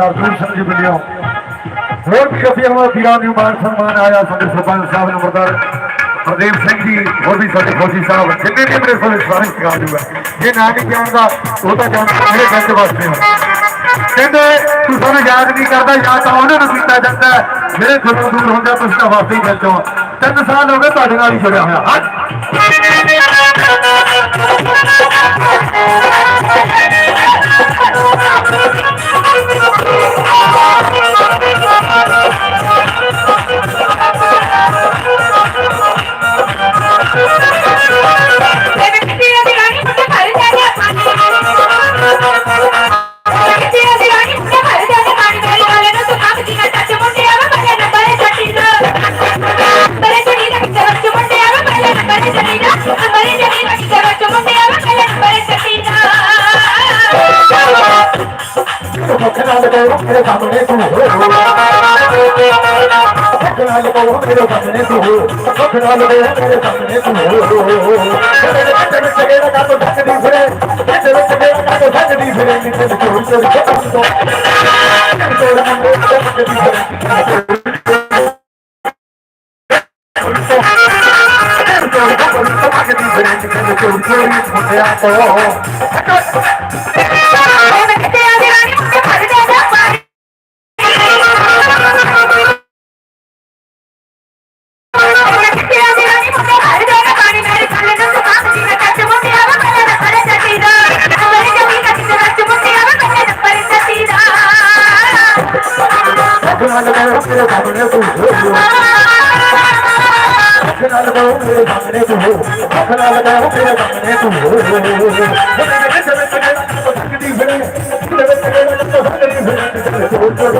ਸਰਦਾਰ ਸੂਰ ਸਿੰਘ ਜੀ ਵੱਲੋਂ ਹੋਰ ਸ਼ਫੀਆਂ ਵਾਲਾ ਵੀਰਾਂ ਨੂੰ ਮਾਨ ਸਨਮਾਨ ਆਇਆ ਸਾਡੇ ਸਰਪੰਚ ਸਾਹਿਬ ਨੰਬਰਦਾਰ ਹਰਦੇਵ ਸਿੰਘ ਜੀ, ਹੋਰ ਵੀ ਸਾਡੇ ਫੌਜੀ ਸਾਹਿਬ, ਜਿੰਨੇ ਵੀ ਮੇਰੇ ਸਾਰੇ ਸਾਰੇ ਸਤਿਕਾਰ ਦੂਗਾ ਜੇ ਨਾ ਕਿ ਜਾਣ ਉਹ ਤਾਂ ਜਾਣ ਮੇਰੇ ਗੱਜ ਵਾਸਤੇ ਹੋ ਕਹਿੰਦੇ ਤੁਸੀਂ ਨੂੰ ਯਾਦ ਨਹੀਂ ਕਰਦਾ, ਯਾਦ ਤਾਂ ਉਹਨਾਂ ਨੂੰ ਕੀਤਾ ਜਾਂਦਾ ਮੇਰੇ ਖੁਦੋਂ ਦੂਰ ਹੁੰਦਾ, ਤੁਸੀਂ ਤਾਂ ਵਾਸਤੇ ਹੀ ਮਿਲਦੇ ਤਿੰਨ ਸਾਲ ਹੋ ਗਏ ਤੁਹਾਡੇ ਨਾਲ ਹੀ ਜੁੜਿਆ ਹੋਇਆ। ਅੱਜ I'm मेरे भागने को हो अखना लगाओ मेरे भागने को हो अखना लगाओ मेरे भागने को हो मेरे जब तक तकदी है जब तक तकदी है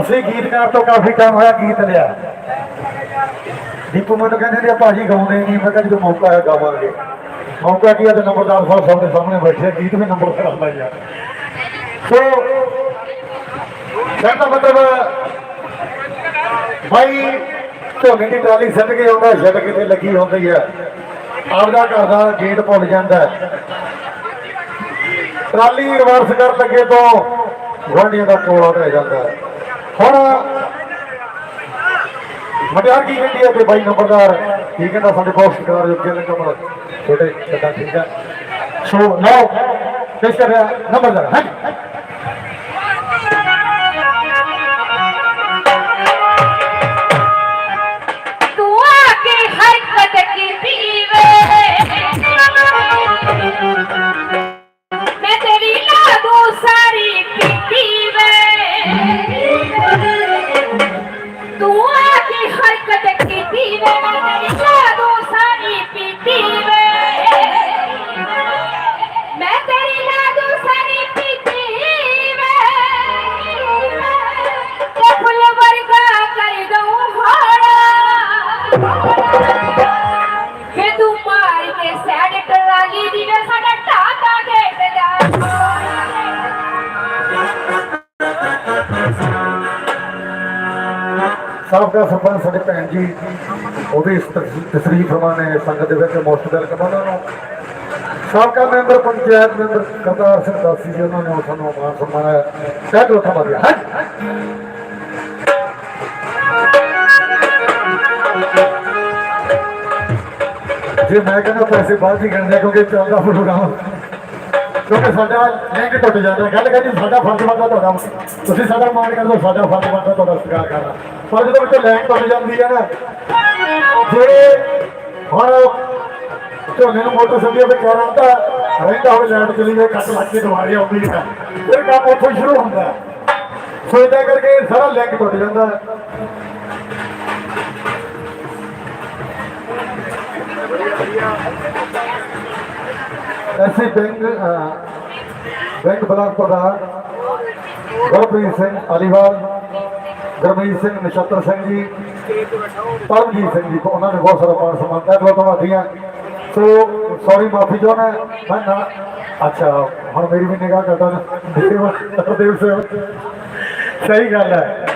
ਅਸੀਂ ਗੀਤਕਾਰ ਤੋਂ ਕਾਫੀ ਟਾਈਮ ਹੋਇਆ ਗੀਤ ਲਿਆ। ਦੀਪੂ ਮੈਨੂੰ ਕਹਿੰਦੇ ਨੇ ਭਾਜੀ ਗਾਉਂਦੇ ਨਹੀਂ, ਮੈਂ ਕਿਹਾ ਜਦੋਂ ਮੌਕਾ ਆਇਆ ਗਾਵਾਂਗੇ। ਮੌਕਾ ਕੀ ਹੈ ਤੇ ਨੰਬਰਦਾਰ ਸਾਹਿਬ ਸਭ ਦੇ ਸਾਹਮਣੇ ਬੈਠੇ ਗੀਤ ਵੀ ਨੰਬਰ ਕਰਾਉਂਦਾ ਯਾਰ। ਸੋ ਕਹਿੰਦਾ ਮਤਲਬ ਭਾਈ ਝੋਨੇ ਦੀ ਟਰਾਲੀ ਸੱਟ ਕੇ ਆਉਂਦਾ ਛੱਡ ਕਿਤੇ ਲੱਗੀ ਹੁੰਦੀ ਹੈ ਆਪਦਾ ਘਰ ਦਾ ਗੇਟ ਭੁੱਲ ਜਾਂਦਾ ਟਰਾਲੀ ਰਿਵਰਸ ਕਰਨ ਲੱਗੇ ਤੋਂ ਗੁਆਂਢੀਆਂ ਦਾ ਕੋਲਾ ਰਹਿ ਜਾਂਦਾ ਹੁਣ ਮਟਿਆਰ ਕੀ ਕਹਿੰਦੀ ਹੈ ਕਿ ਬਾਈ ਨੰਬਰਦਾਰ? ਕੀ ਕਹਿੰਦਾ ਸਾਡੇ ਬਹੁਤ ਸਤਿਕਾਰ ਯੋਗ ਨੇ ਕਮਲ ਛੋਟੇ ਛੱਡਾ ਠੀਕ ਹੈ। ਸੋ ਲਓ, ਪੇਸ਼ ਕਰ ਰਿਹਾ ਨੰਬਰਦਾਰ, ਹਾਂ? ਸਾਬਕਾ ਸਰਪੰਚ ਸਾਡੇ ਭੈਣ ਜੀ, ਉਹਦੀ ਤਸਰੀਫ ਫਰਮਾਨੇ ਸੰਗਤ ਦੇ ਵਿੱਚ ਮੋਸਟ ਵੈਲਕਮ ਉਹਨਾਂ ਨੂੰ। ਸਾਬਕਾ ਮੈਂਬਰ, ਪੰਚਾਇਤ ਮੈਂਬਰ ਕਰਤਾਰ ਸਿੰਘ ਦਾਸੀ ਜੀ, ਉਹਨਾਂ ਨੇ ਸਾਨੂੰ ਮਾਨ ਸਨਮਾਨਿਆ ਕਹਿ ਦੋ। ਥਮਾ ਦਿਆ ਜੇ ਮੈਂ ਕਹਿੰਦਾ ਪੈਸੇ ਬਾਅਦ ਹੀ ਗਿਣਦੇ ਕਿਉਂਕਿ ਚੱਲਦਾ ਪ੍ਰੋਗਰਾਮ ਕਿਉਂਕਿ ਸਾਡਾ ਲਿੰਕ ਟੁੱਟ ਜਾਂਦਾ? ਗੱਲ ਕਹਿੰਦੀ ਸਾਡਾ ਫਰਜ਼ ਬਣਦਾ ਤੁਹਾਡਾ। ਤੁਸੀਂ ਸਾਡਾ ਮਾਣ ਕਰਦੇ ਸਾਡਾ ਫਰਜ਼ ਬਣਦਾ ਤੁਹਾਡਾ ਸਤਿਕਾਰ ਕਰਨਾ। ਪਰ ਜਦੋਂ ਵਿੱਚੋਂ ਲਾਈਨ ਟੁੱਟ ਜਾਂਦੀ ਹੈ ਨਾ ਜੇ ਹੁਣ ਝੋਨੇ ਨੂੰ ਮੋਟਰਸਾਈਕਲ ਤੇ ਕਹਿ ਰਹਿੰਦਾ ਰਹਿੰਦਾ ਹੋਵੇ ਲਾਈਟ ਚਲੀ ਜਾਏ, ਕੱਟ ਲੱਗ ਕੇ ਦੁਬਾਰੇ ਆਉਂਦੀ ਹੈ। ਫਿਰ ਕੰਮ ਉੱਥੋਂ ਸ਼ੁਰੂ ਹੁੰਦਾ ਸੋ ਇਦਾਂ ਕਰਕੇ ਸਾਰਾ ਲਿੰਕ ਟੁੱਟ ਜਾਂਦਾ ਹੈ। ਐਸੀ ਬੈਂਕ ਬੈਂਕ ਬਲਾਕ ਪ੍ਰਧਾਨ ਗੁਰਪ੍ਰੀਤ ਸਿੰਘ ਅਲੀਵਾਲ, ਗੁਰਮੀਤ ਸਿੰਘ ਨਛੱਤਰ ਸਿੰਘ ਜੀ ਪਰਮਜੀਤ ਸਿੰਘ ਜੀ, ਉਹਨਾਂ ਨੇ ਬਹੁਤ ਸਾਰਾ ਮਾਨ ਸਨਮਾਨ ਦਿੱਤਾ। ਤੁਹਾਡੀਆਂ ਸੋ ਸੌਰੀ ਮਾਫੀ ਚਾਹੁੰਦਾ ਮੈਂ ਨਾ, ਅੱਛਾ, ਹੁਣ ਮੇਰੀ ਵੀ ਨਿਗਾਹ ਕਰਦਾ ਦੇਵ ਸਿੰਘ ਸਹੀ ਗੱਲ ਹੈ।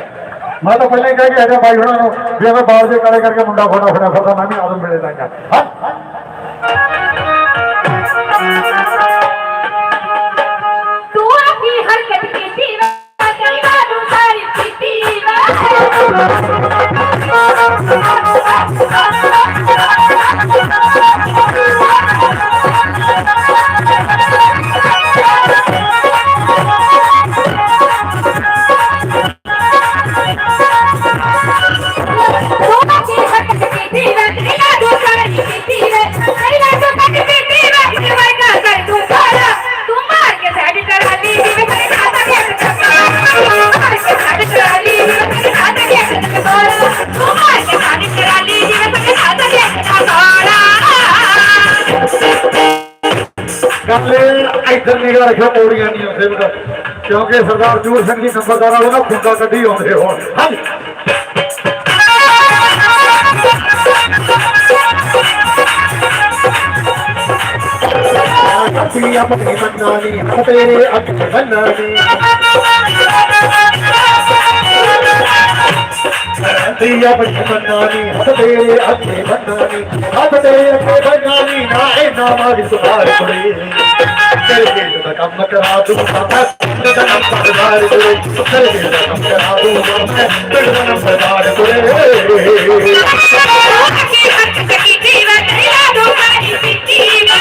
ਮੈਂ ਤਾਂ ਪਹਿਲਾਂ ਹੀ ਕਹਿ ਕੇ ਆਇਆ ਬਾਈ ਉਹਨਾਂ ਨੂੰ ਵੀ ਮੈਂ ਬਾਲ ਜੇ ਕਾਲੇ ਕਰਕੇ ਮੁੰਡਾ ਫੋਟਾ ਫੜਾ ਫੜਾ ਮੈਂ ਵੀ ਆਦਮ ਮਿਲੇ ਦਾ ਹਾਂ। ਗੱਲ ਇੱਧਰ ਨਿਗਾਹ ਰੱਖਿਓ ਪੌੜੀਆਂ ਨਹੀਂ ਆਉਂਦੇ ਬਤਾ ਕਿਉਂਕਿ ਸਰਦਾਰ ਜੂਰ ਸਿੰਘ ਜੀ ਨੰਬਰਦਾਰ ਵਾਲੇ ਨਾ ਖੁੰਡਾ ਕੱਢੀ ਆਉਂਦੇ ਹੋਣ। ਹਾਂਜੀ। ਕੱਟੀ ਆਪਣੀ ਮੰਨਾਨੀ ਤੇਰੇ ਅੱਖ ਬੰਨਾਨੀ ਦੀ ਆਪਣੀ ਮੰਨਾਨੀ ਤੇਰੇ ਅੱਖ ਬੰਨਾਨੀ ਹੱਥ ਤੇਰੇ ਅੱਖ ਬੰਨਾਨੀ ਨਾ ਇਹ ਨਾ ਮਾਰੀ ਸੁਧਾਰ ਕੁੜੇ ਤੇਰੇ ਦਿਲ ਦਾ ਕੰਮ ਕਰਾ ਦੂੰ ਮੈਂ ਤੇਰੇ ਦਾ ਕੰਮ ਸਰਦਾਰ ਕੁੜੇ ਤੇਰੇ ਦਿਲ ਦਾ ਕੰਮ ਕਰਾ ਦੂੰ ਮੈਂ ਤੇਰੇ ਦਾ ਕੰਮ ਸਰਦਾਰ ਕੁੜੇ ਕੀ ਹਰਕਤ ਕੀਤੀ ਵੇ ਤੇਰੀ ਲਾਗੂ ਸਾਰੀ ਪੀਤੀ ਵੇ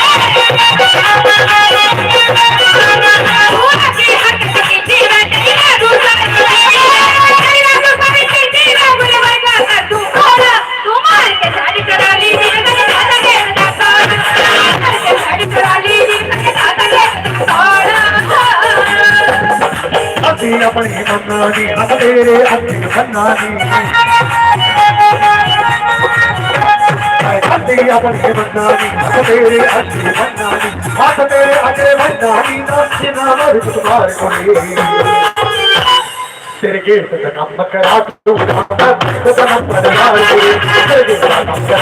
ਅੱਖੀ ਬੰਨਾ ਨੀ ਅੱਡੀ ਆਪਣੀ ਬੰਨਾ ਨੀ ਹੱਥ ਤੇਰੇ ਅੱਖੀ ਬੰਨਾ ਨੀ ਹੱਥ ਤੇਰੇ ਅੱਗੇ ਬੰਨਾ ਨੀ ਨੱਚ ਨਾ ਮਰ ਤੁਮਾਰ ਕੋਲੇ ਤੇਰੇ ਗੇਟ ਤੇ ਕੰਮ ਕਰਾ ਦੂੰਗਾ ਤੇ ਤਨ ਪਰਵਾਰ ਕਰੇ ਤੇਰੇ ਗੇਟ ਤੇ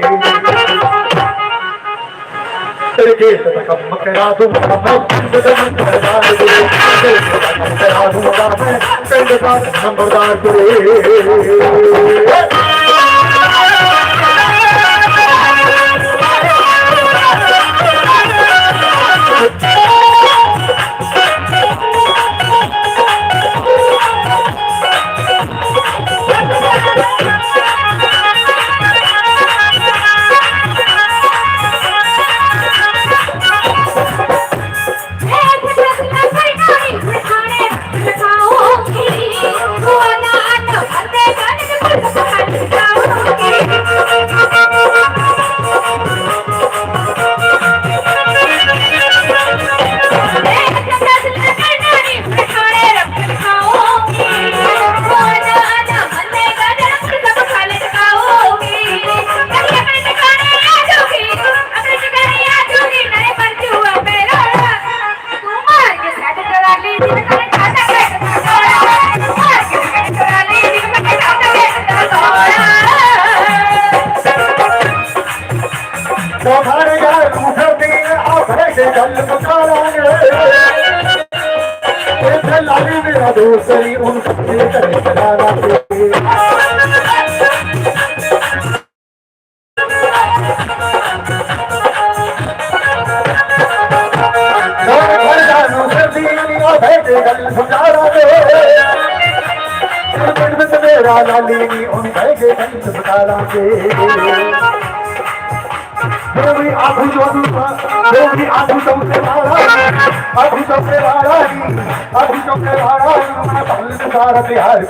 ਤਾਰ ਕੋਲੇ ਤੇਰੇ ਕੇਸ ਦਾ ਕੰਮ ਕਰਾ ਦੂੰਗਾ, ਮੈਂ ਪਿੰਡ ਦਾ ਨੰਬਰਦਾਰ ਕੁੜੇ ਤੇਰੇ ਕੇਸ ਦਾ ਕੰਮ ਕਰਾ ਦੂੰਗਾ। ਮੁਕਾਰਾਂਗੇ ਦੇਵੀ ਆਖੂ ਜੋਦੂ ਦੇਵੀ ਆਖੂ ਚੌਕੇ ਵਾਲਾ ਆਖੂ ਚੌਕੇ ਵਾਲਾ ਆਖੂ ਚੌਕੇ ਵਾਲਾ ਮੈਂ ਭੱਲ ਸਾਰਾ ਤਿਹਾਰ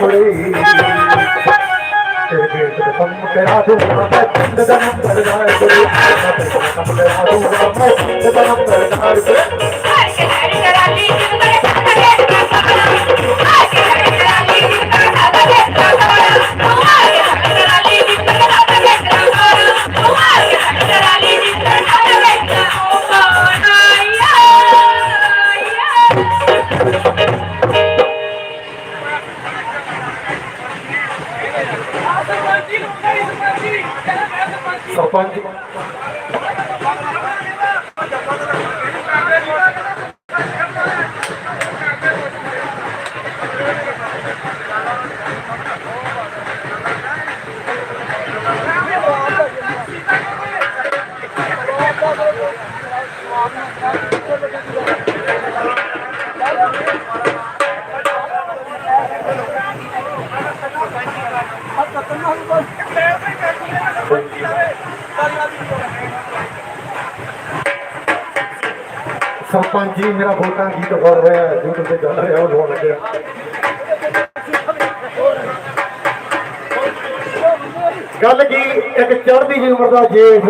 ਸਰਪੰਚ ਮੇਰਾ ਵੋਟਾਂ ਗੀਤ ਫੜ ਰਿਹਾ YouTube ਤੇ ਚੱਲ ਰਿਹਾ, ਉਹ ਹੋਣ ਲੱਗਿਆ। ਗੱਲ ਕੀ, ਇੱਕ ਚੜ੍ਹਦੀ ਜਿਹੀ ਉਮਰ ਦਾ ਜੇਠ।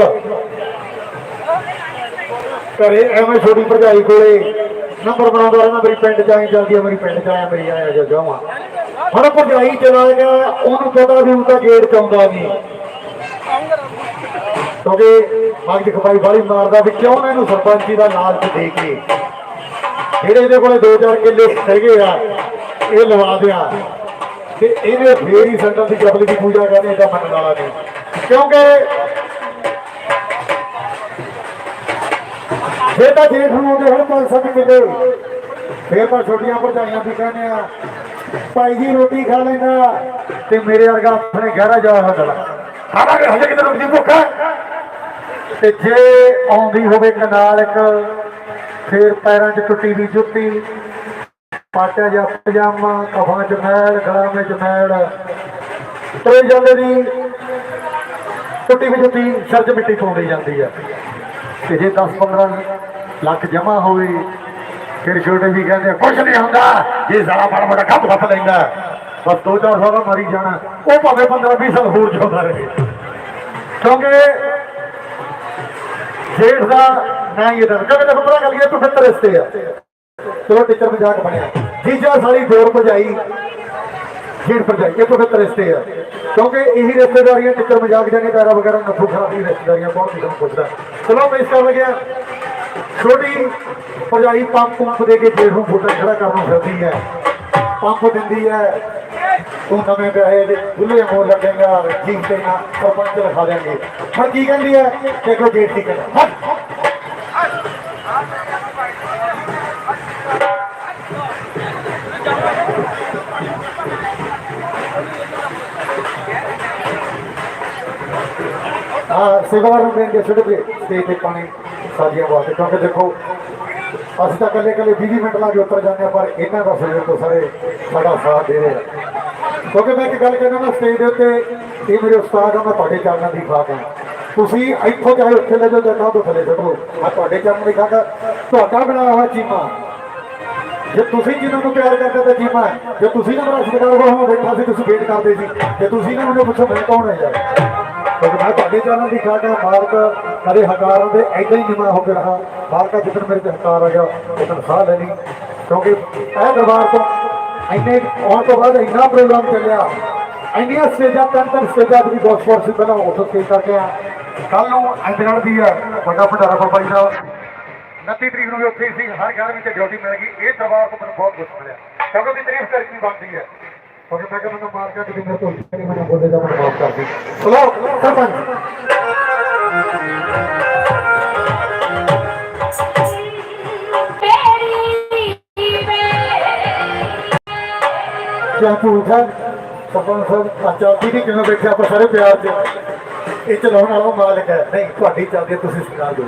ਘਰੇ ਐਵੇਂ ਛੋਟੀ ਭਰਜਾਈ ਕੋਲੇ ਨੰਬਰ ਬਣਾਉਂਦਾ ਰਹਿੰਦਾ, ਮੇਰੀ ਪਿੰਡ ਚ ਆਈ ਜਲਦੀ ਆ ਮੇਰੀ ਪਿੰਡ ਚ ਆਇਆ, ਮੇਰੀ ਆਇਆ, ਜਾ ਜਾਵਾਂ। ਹੁਣ ਭਰਜਾਈ ਚਲਾ ਗਿਆ, ਉਹਨੂੰ ਪਤਾ ਵੀ ਉਹ ਤਾਂ ਗੇਟ ਚ ਆਉਂਦਾ ਨਹੀਂ ਕਿਉਂਕਿ ਮਗਜ ਖਪਾਈ ਵਾਲੀ ਮਾਰਦਾ ਵੀ ਕਿਉਂ ਨਾ ਇਹਨੂੰ ਸਰਪੰਚੀ ਦਾ ਲਾਲਚ ਦੇ ਕੇ। ਜਿਹੜੇ ਇਹਦੇ ਕੋਲੇ ਦੋ ਚਾਰ ਕਿੱਲੇ ਹੈਗੇ ਆ, ਇਹ ਲਵਾ ਦਿਆ। ਤੇ ਇਹਨੇ ਫੇਰ ਹੀ ਸੰਗਤ ਦੀ ਜਬਲ ਦੀ ਪੂਜਾ ਕਰਨੀ, ਇਹਦਾ ਮੰਨਣ ਵਾਲਾ ਨਹੀਂ ਕਿਉਂਕਿ ਫੇਰ ਤਾਂ ਜੇਠ ਨੂੰ ਆਉਂਦੇ ਹੁਣ ਪੰਜ ਸੱਤ ਕਿੱਲੇ। ਫੇਰ ਤਾਂ ਛੋਟੀਆਂ ਭਰਜਾਈਆਂ ਵੀ ਕਹਿੰਦੇ ਆ, ਭਾਈ ਜੀ, ਰੋਟੀ ਖਾ ਲੈਂਦਾ ਤੇ ਮੇਰੇ ਵਰਗਾ ਆਪਣੇ ਗਹਿਰਾ ਜਾ ਹੁੰਦਾ ਖਾਣਾ ਹਜੇ ਕਿਤੇ ਰੁਕ ਭੁੱਖਾ ਤੇ ਜੇ ਆਉਂਦੀ ਹੋਵੇ ਕਨਾਲ ਇੱਕ ਫਿਰ ਪੈਰਾਂ 'ਚ ਟੁੱਟੀ ਵੀ ਜੁੱਤੀ ਪਾਟਿਆ ਜਾਂ ਪਜਾਮਾ ਕਫਾਂ 'ਚ ਮੈਲ ਗਲਾਂ ਵਿੱਚ ਮੈਲ। ਤੇ ਜਾਂਦੇ ਦੀ ਟੁੱਟੀ ਵੀ ਜੁੱਤੀ ਸਿਰ 'ਚ ਮਿੱਟੀ ਪਾਉਂਦੀ ਜਾਂਦੀ ਆ। ਤੇ ਜੇ 10 15 ਲੱਖ ਜਮਾ ਹੋਵੇ ਫਿਰ ਛੋਟੇ ਜੀ ਕਹਿੰਦੇ ਆ, ਕੁਛ ਨਹੀਂ ਹੁੰਦਾ ਜੇ ਸਾਲਾ ਬੜਾ ਬੜਾ ਕੰਮ ਕੱਪ ਲੈਂਦਾ। ਬਸ ਦੋ ਚਾਰ ਸਾਲ ਮਰੀ ਜਾਣਾ ਉਹ ਭਾਵੇਂ 15 20 ਸਾਲ ਹੋਰ ਜਿਉਂਦਾ ਰਹੇ। ਕਿਉਂਕਿ ਜੇਠ ਦਾ ਨਾ ਹੀ ਇਹਦਾ। ਕਿਉਂਕਿ ਦੇਖੋ ਪਤਾ ਗੱਲ ਕੀ ਤੂੰ ਫਿੱਤਰ ਰਿਸ਼ਤੇ ਆ। ਚਲੋ ਟੀਚਰ ਮਜ਼ਾਕ ਬਣਿਆ। ਜੀਜਾ ਸਾਲੀ ਦੌਰ ਭਜਾਈ ਜੇਠ ਭਜਾਈ ਇਹ ਤੋਂ ਫਿੱਤਰ ਰਿਸ਼ਤੇ ਆ। ਕਿਉਂਕਿ ਇਹੀ ਰਿਸ਼ਤੇਦਾਰੀਆਂ ਟੀਚਰ ਮਜ਼ਾਕ ਜਾਨੇ ਦਾਰਾ ਵਗੈਰਾ ਨਫੂ ਖਰਾਬੀ ਰਿਸ਼ਤੇਦਾਰੀਆਂ ਬਹੁਤ ਕਿਸੇ ਪੁੱਛਦਾ ਚਲੋ ਮੈਂ ਇਸ ਕਰ ਲੱਗਿਆ ਛੋਟੀ ਭਜਾਈ ਪੰਪ ਪੰਪ ਦੇ ਕੇ ਜੇਠ ਨੂੰ ਫੋਟੋ ਖੜਾ ਕਰਨ ਨੂੰ ਫਿਰਦੀ ਹੈ। ਪੰਪ ਦਿੰਦੀ ਹੈ। ਤੂੰ ਨਵੇਂ ਵਿਆਹੇ ਦੇ ਬੁੱਲੇ ਮੋਰ ਲੱਗੇਗਾ ਠੀਕ ਤੇ ਨਾ ਸਰਪੰਚ ਲਿਖਾ ਦੇਣਗੇ ਹੁਣ ਕੀ ਕਹਿੰਦੀ ਹੈ? ਦੇਖੋ ਜੇਠ ਕਹਿੰਦਾ। ਸੇਵਾਦਾਰ ਨੂੰ ਦੇਣਗੇ ਛੱਡ ਕੇ ਸਟੇਜ ਤੇ ਪਾਣੀ ਸਾਡੀਆਂ ਵਾਸਤੇ, ਕਿਉਂਕਿ ਦੇਖੋ, ਅਸੀਂ ਤਾਂ ਇਕੱਲੇ ਇਕੱਲੇ 20 ਮਿੰਟ ਲਾ ਕੇ ਉਤਰ ਜਾਂਦੇ ਹਾਂ, ਪਰ ਇਹਨਾਂ ਦਾ ਸਵੇਰ ਤੋਂ ਸਾਰੇ ਸਾਡਾ ਸਾਥ ਦੇ ਰਹੇ ਆ। ਕਿਉਂਕਿ ਮੈਂ ਇੱਕ ਗੱਲ ਕਹਿਣਾ ਨਾ ਸਟੇਜ ਦੇ ਉੱਤੇ, ਇਹ ਮੇਰੇ ਉਸਤਾਦ ਆ, ਮੈਂ ਤੁਹਾਡੇ ਚਰਨਾਂ ਦੀ ਖਾਕ ਹਾਂ ਤੁਸੀਂ ਇੱਥੋਂ ਚਾਹੇ ਉੱਥੇ ਲੈ ਜਾਓ, ਜਾਂ ਕਹਾਂ ਤੋਂ ਥੱਲੇ ਛੱਡੋ। ਮੈਂ ਤੁਹਾਡੇ ਚਰਨ ਦੀ ਖਾਕ ਤੁਹਾਡਾ ਬਣਾਇਆ ਹੋਇਆ ਚੀਮਾ। ਜੇ ਤੁਸੀਂ ਜਿਹਨਾਂ ਨੂੰ ਪਿਆਰ ਕਰਦੇ ਤਾਂ ਜੀਮਾ ਜੇ ਤੁਸੀਂ ਨਾ ਮੇਰਾ ਸਤਿਕਾਰ ਹੋ ਬੈਠਾ ਸੀ ਤੁਸੀਂ ਵੇਟ ਕਰਦੇ ਸੀ। ਜੇ ਤੁਸੀਂ ਨਾ ਮੈਨੂੰ ਪੁੱਛੋ, ਮੈਂ ਕੌਣ ਹੈ ਯਾਰ? ਕਿਉਂਕਿ ਮੈਂ ਤੁਹਾਡੇ ਚੈਨਲ ਦੀ ਖਾਟਾ ਮਾਲਕ ਕਦੇ ਹਕਾਰਾਂ ਦੇ ਐਦਾਂ ਹੀ ਨਿਮਾ ਹੋ ਕੇ ਰਹਾ। ਮਾਲਕਾ, ਜਿੱਦਣ ਮੇਰੇ ਤੇ ਹਕਾਰ ਆ ਗਿਆ ਉਦੋਂ ਸਾਹ ਲੈ ਲਈ। ਕਿਉਂਕਿ ਇਹ ਦਰਬਾਰ ਤੋਂ ਇੰਨੇ ਆਉਣ ਤੋਂ ਬਾਅਦ ਇੰਨਾ ਪ੍ਰੋਗਰਾਮ ਚੱਲਿਆ। ਇੰਨੀਆਂ ਸਟੇਜਾਂ ਤਿੰਨ ਤਿੰਨ ਸਟੇਜਾਂ ਦੀ ਬਹੁਤ ਸੀ, ਪਹਿਲਾਂ ਉੱਥੋਂ ਸਟੇਜ ਕਰਕੇ ਆ ਕੱਲ ਨੂੰ ਅੰਦਰਣ ਦੀ ਆ ਵੱਡਾ ਭੰਡਾਰਾ ਬਾਬਾ ਜੀ ਦਾ। 29 ਤਰੀਕ ਨੂੰ ਵੀ ਉੱਥੇ ਹੀ ਸੀ ਹਰ 11ਵੀਂ ਤੇ ਡਿਊਟੀ ਮਿਲ ਗਈ। ਇਹ ਦਰਬਾਰ ਤੋਂ ਮੈਨੂੰ ਬਹੁਤ ਕੁਝ ਮਿਲਿਆ। ਕਿਉਂਕਿ ਉਹਦੀ ਤਾਰੀਫ ਕਰਨੀ ਬਣਦੀ ਹੈ। ਕਿਉਂਕਿ ਮੈਂ ਕਿਹਾ ਮੈਨੂੰ ਮਾਰ ਕੇ ਕਿਤੇ ਮੇਰੇ ਤੋਂ ਨਹੀਂ ਮੈਨੂੰ ਬੋਲੇ ਦਾ ਮੈਨੂੰ ਮਾਫ ਕਰ ਦੇ। ਚਲੋ ਸਰਪੰਚ। ਕਿਆ ਪੁੱਛਾ ਸਰਪੰਚ ਸਾਹਿਬ ਅੱਛਾ ਦੀਦੀ ਕਿਵੇਂ ਬੈਠੇ ਆਪਾਂ ਸਾਰੇ ਪਿਆਰ ਚ? ਇਹ ਚਲਾਉਣ ਵਾਲਾ ਉਹ ਮਾਲਕ ਹੈ। ਨਹੀਂ ਤੁਹਾਡੀ ਚੱਲਦੀ ਹੈ, ਤੁਸੀਂ ਸਿਖਾ ਦਿਓ।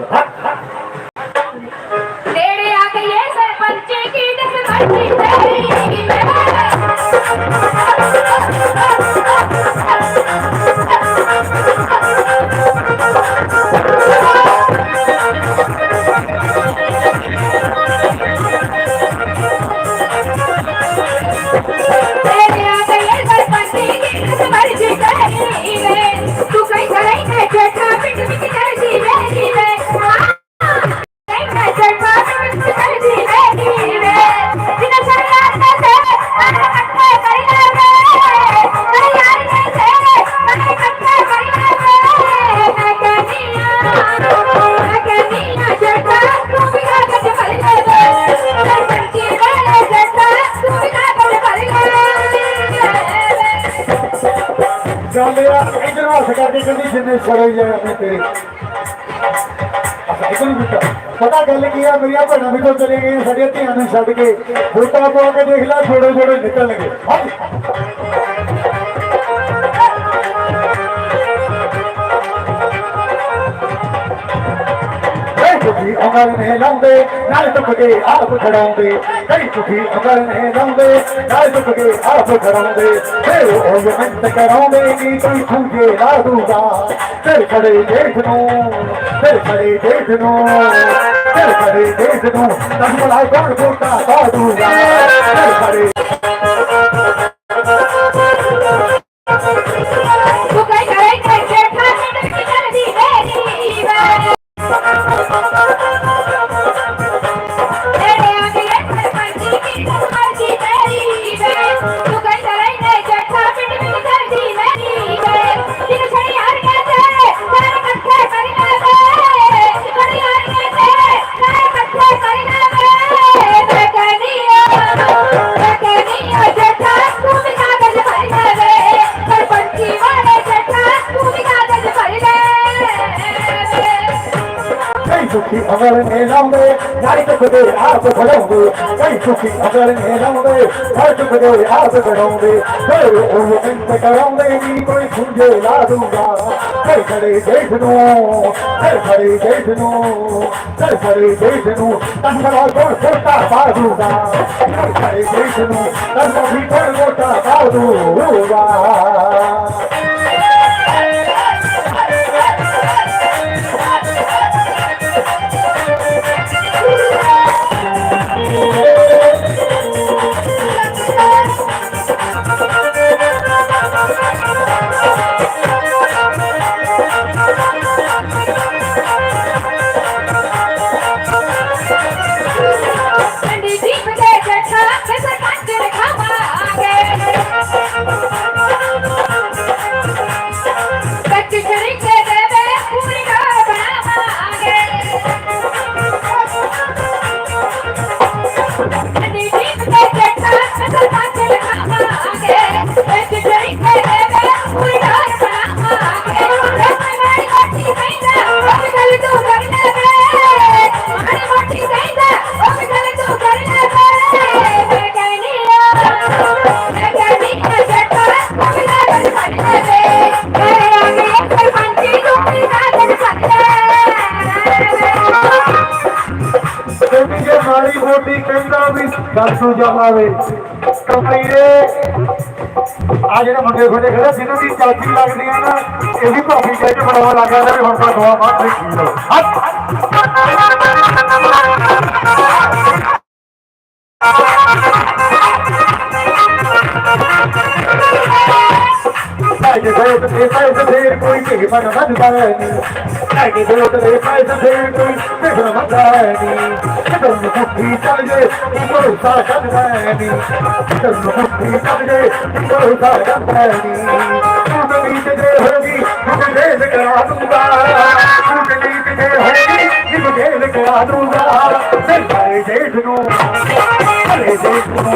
ਨੇੜੇ ਆ ਗਏ ਸਰਪੰਚ ਕੀ ਦਸ ਮਰਜ਼ੀ ਤੇਰੀ ਵੇ ਨੇੜੇ ਪਤਾ ਮੇਰੀਆਂ ਭੈਣਾਂ ਵੀ ਤੋਂ ਚਲੇ ਗਈਆਂ ਸਾਡੀਆਂ ਧੀਆਂ ਨੂੰ ਛੱਡ ਕੇ। ਬੂਟਾ ਪਾ ਕੇ ਦੇਖ ਲੈ ਛੋੜੇ ਛੋੜੇ ਨਿਕਲਣਗੇ। ਹੱਥ ਏ ਅਮਰ ਨੇ ਲਾਉਂਦੇ, ਨਾਲ ਟੁੱਟ ਕੇ ਆਪ ਖੜਾਉਂਦੇ। ਕਈ ਤੁਸੀਂ ਅਮਲ ਨੇ ਲਾਉਂਦੇ, ਨਾਲ ਟੁੱਟ ਕੇ ਆਪ ਖੜਾਉਂਦੇ। ਫਿਰ ਉਹ ਮਿੰਟ ਕਰਾਉਂਦੇ ਕੀ ਕੋਈ ਖੁੰਝੇ ਲਾ ਦੂਗਾ। ਫਿਰ ਖੜੇ ਦੇਖ ਨੂੰ, ਫਿਰ ਖੜੇ ਦੇਖ ਨੂੰ। ਫਿਰ ਖੜੇ ਦੇਖ ਨੂੰ ਤਨ ਬਲਾ ਕੌਣ ਕੋਟਾ ਪਾ ਦੂਗਾ ਫਿਰ ਖੜੇ ਤੂੰ ਲਾਉਂਦੇ ਨਾਈ ਟੁੱਟਦੇ ਆਪ ਖੜਾਉਂਦੇ ਕਈ ਸੁਖੀ ਅਮਰ ਨੇ ਲਾਉਂਦੇ ਨਾਈ ਟੁੱਟਦੇ ਆਪ ਖੜਾਉਂਦੇ ਫਿਰ ਉਹ ਮਿੰਟ ਕਰਾਉਂਦੇ ਨਹੀਂ ਕੋਈ ਖੁੰਝੇ ਲਾ ਦੂਗਾ ਫਿਰ ਖੜੇ ਦੇਖ ਨੂੰ ਫਿਰ ਖੜੇ ਦੇਖ ਨੂੰ ਫਿਰ ਖੜੇ ਦੇਖ ਨੂੰ ਤੰਗੜਾ ਕੋਲ ਸੋਟਾ ਪਾ ਦੂਗਾ ਫਿਰ ਖੜੇ ਦੇਖ ਨੂੰ ਤੰਗੜਾ ਵੀ ਕੋਲ ਮੋਟਾ ਪਾ ਦੂਗਾ ਦਰਸੂ ਜਾਵਾਵੇ ਕਮਾਈਰੇ ਆ ਜਿਹੜੇ ਮੁੰਡੇ ਖੋਡੇ ਖੜੇ ਜਿਹਨਾਂ ਦੀ ਚਾਚੀ ਲੱਗਦੀਆਂ ਨਾ, ਇਹ ਵੀ ਭਾਬੀ ਕਹਿ ਕੇ ਬਣਾਉਣ ਲੱਗ ਜਾਂਦਾ ਵੀ ਹੁਣ ਤਾਂ ਦੁਆ ਮਾਰ ਦੇਖੀ ਲੋ ਸਾਡੇ ਦੋਸਤ ਦੇ ਪੈਸੇ ਫੇਰ Take it by the money by any. I can do it to the price of anything. Take it on my tiny. Take it on the cookie Saturday. You go to the tiny. Take it on the cookie Saturday. You go to the tiny. You believe ਜਦੋਂ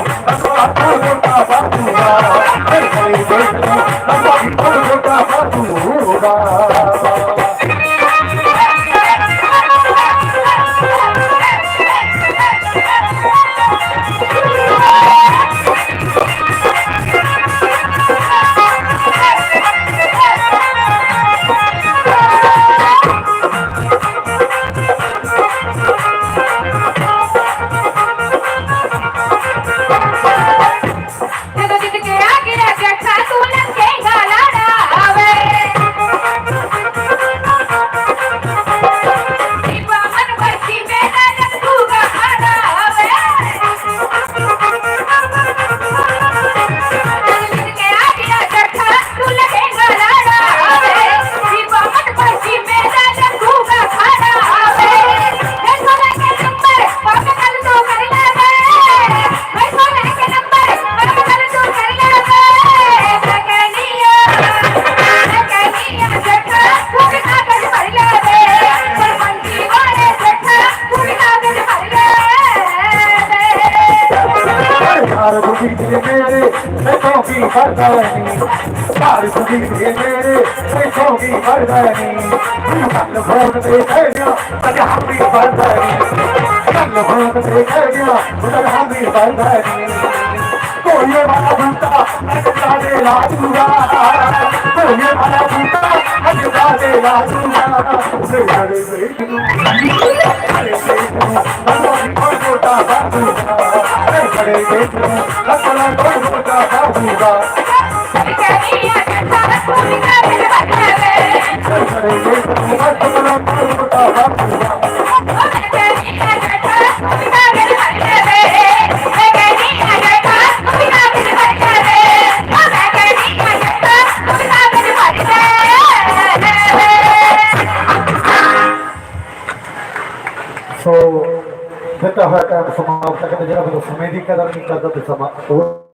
ਨਹੀਂ ਕੱਲ phone ਤੇ ਕਹਿ ਗਿਆ ਅੱਜ ਹਾਮੀ ਕਰਦਾ ਨਹੀਂ ਕੋਈ ਵਾਲਾ ਬੂਟਾ ਅੱਜ ਕਾਦੇ ਲਾ ਦੂਗਾ ਕੋਈ ਵਾਲਾ ਬੂਟਾ ਅੱਜ ਕਾਦੇ ਲਾ ਦੂਗਾ ਤੇ ਕਰੇ ਵੇਖ ਨੂੰ ਕਰੇ ਵੇਖ ਨੂੰ ਮਨੋਂ ਕੋਈ ਮੋਟਾ ਬਾਬੂਗਾ ਤੇ ਕਰੇ ਵੇਖ ਨੂੰ ਲੱਖਾਂ ਕੋਈ ਮੋਟਾ ਬਾਬੂਗਾ ਤੇ ਕਰੇ ਵੇਖ ਨੂੰ ਲੱਖਾਂ ਕੋਈ ਮੋਟਾ ਬਾਬੂਗਾ ਦਿੱਤਾ ਹੋਇਆ ਟਾਈਮ ਸਮਾਪਤ ਕਰਕੇ ਜਿਹੜਾ ਮੈਨੂੰ ਸਮੇਂ ਦੀ ਕਦਰ ਨਹੀਂ ਕਰਦਾ ਤੇ ਸਮਾਂ